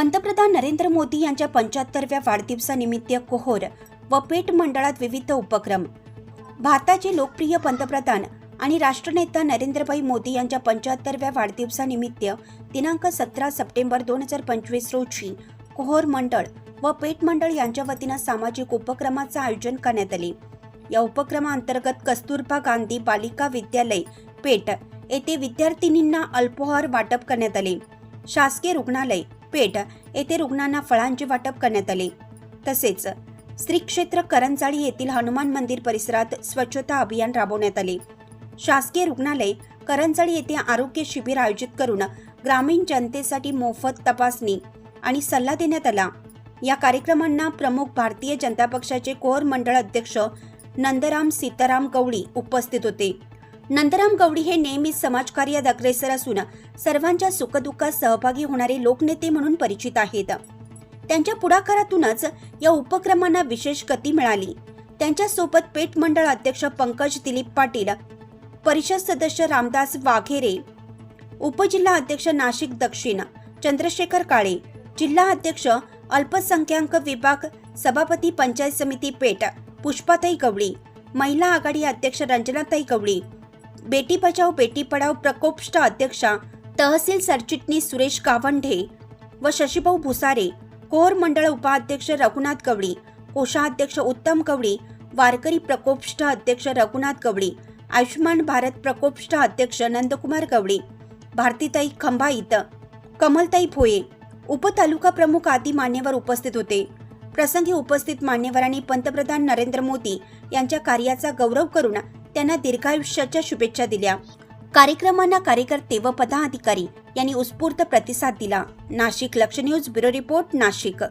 पंतप्रधान नरेंद्र मोदी यांच्या पंच्याहत्तरव्या वाढदिवसानिमित्त कोहोर व पेठ मंडळात विविध उपक्रम. भारताचे लोकप्रिय पंतप्रधान आणि राष्ट्रनेता नरेंद्रभाई मोदी यांच्या पंच्याहत्तरव्या वाढदिवसानिमित्त दिनांक सतरा सप्टेंबर दोन हजार पंचवीस रोजी कोहोर मंडळ व पेठ मंडळ यांच्या वतीनं सामाजिक उपक्रमाचं आयोजन करण्यात आले. या उपक्रमाअंतर्गत कस्तुरबा गांधी बालिका विद्यालय पेठ येथे विद्यार्थिनींना अल्पोहार वाटप करण्यात आले. शासकीय रुग्णालय पेठ येथे रुग्णांना फळांचे वाटप करण्यात आले. तसेच श्री क्षेत्र करंजाळी येथील हनुमान मंदिर परिसरात स्वच्छता अभियान राबवण्यात आले. शासकीय रुग्णालय करंजाळी येथे आरोग्य शिबिर आयोजित करून ग्रामीण जनतेसाठी मोफत तपासणी आणि सल्ला देण्यात आला. या कार्यक्रमांना प्रमुख भारतीय जनता पक्षाचे कोर मंडळ अध्यक्ष नंदराम सीताराम गवळी उपस्थित होते. नंदराम गवळी हे नेहमीच समाजकार्यात अग्रेसर असून सर्वांच्या सुखदुःखात सहभागी होणारे लोकनेते म्हणून परिचित आहेत. त्यांच्या पुढाकारातूनच या उपक्रमांना विशेष गती मिळाली. त्यांच्यासोबत पेठ मंडळ अध्यक्ष पंकज दिलीप पाटील परिषद सदस्य रामदास वाघेरे उपजिल्हा अध्यक्ष नाशिक दक्षिण चंद्रशेखर काळे जिल्हा अध्यक्ष अल्पसंख्याक विभाग सभापती पंचायत समिती पेठ पुष्पाताई गवळी महिला आघाडी अध्यक्ष रंजनाताई गवळी बेटी बचाव बेटी पढाव प्रकोष्ठ अध्यक्षा तहसील सरचिटणीस सुरेश गावंढे व शशीभाऊ भुसारे कोर मंडळ उपाध्यक्ष रघुनाथ कवडी कोषाध्यक्ष उत्तम कवडी वारकरी प्रकोष्ठ अध्यक्ष रघुनाथ कवडी आयुष्यमान भारत प्रकोष्ठ अध्यक्ष नंदकुमार कवडे भारतीताई खंबाईत कमलताई भोये उपतालुका प्रमुख आदी मान्यवर उपस्थित होते. प्रसंगी उपस्थित मान्यवरांनी पंतप्रधान नरेंद्र मोदी यांच्या कार्याचा गौरव करून त्यांना दीर्घायुष्याच्या शुभेच्छा दिल्या. कार्यक्रमांना कार्यकर्ते व पदाधिकारी यांनी उत्स्फूर्त प्रतिसाद दिला. नाशिक लक्ष न्यूज ब्युरो रिपोर्ट नाशिक.